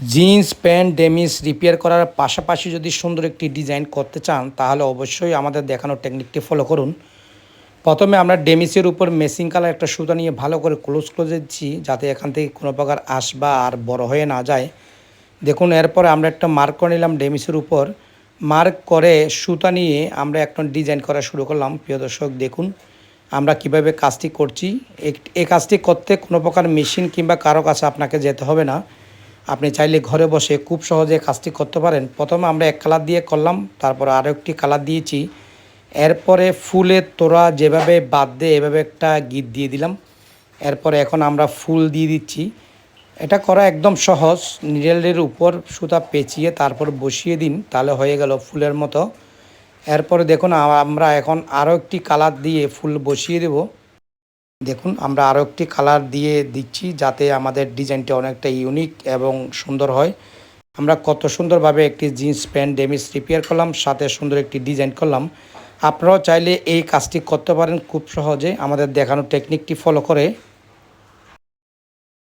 Jeans, pant, ডেমিস repair করার পাশাপাশি যদি সুন্দর একটি ডিজাইন করতে চান, তাহলে অবশ্যই আমাদের দেখানো টেকনিকটি ফলো করুন। প্রথমে আমরা ডেমিসের উপর মেসিং কালার একটা সুতা নিয়ে ভালো করে ক্লোজ ক্লোজ দিচ্ছি, যাতে এখান থেকে কোনো প্রকার আসবা আর বড় হয়ে না যায়। দেখুন, এরপরে আমরা একটা মার্ক করে নিলাম ডেমিসের উপর। মার্ক করে সুতা নিয়ে আমরা একটা ডিজাইন করা শুরু করলাম। প্রিয় দর্শক, দেখুন, আমরা কীভাবে কাজটি করছি। এই কাজটি করতে কোনো প্রকার মেশিন কিংবা কারও কাছে আপনাকে যেতে হবে না। আপনি চাইলে ঘরে বসে খুব সহজে কাজটি করতে পারেন। প্রথমে আমরা এক কালার দিয়ে করলাম, তারপর আরও একটি কালার দিয়েছি। এরপরে ফুলের তোড়া যেভাবে বাদ দেয় এভাবে একটা গিট দিয়ে দিলাম। এরপরে এখন আমরা ফুল দিয়ে দিচ্ছি। এটা করা একদম সহজ, নিডেলের উপর সুতা পেঁচিয়ে তারপর বসিয়ে দিন, তাহলে হয়ে গেল ফুলের মতো। এরপরে দেখুন, আমরা এখন আরও একটি কালার দিয়ে ফুল বসিয়ে দেব। দেখুন, আমরা আরও একটি কালার দিয়ে দিচ্ছি যাতে আমাদের ডিজাইনটা অনেকটা ইউনিক এবং সুন্দর হয়। আমরা কত সুন্দরভাবে একটি জিন্স প্যান্ট ডেমিস রিপেয়ার করলাম, সাথে সুন্দর একটি ডিজাইন করলাম। আপনারাও চাইলে এই কাজটি করতে পারেন খুব সহজে। আমাদের দেখানো টেকনিকটি ফলো করে।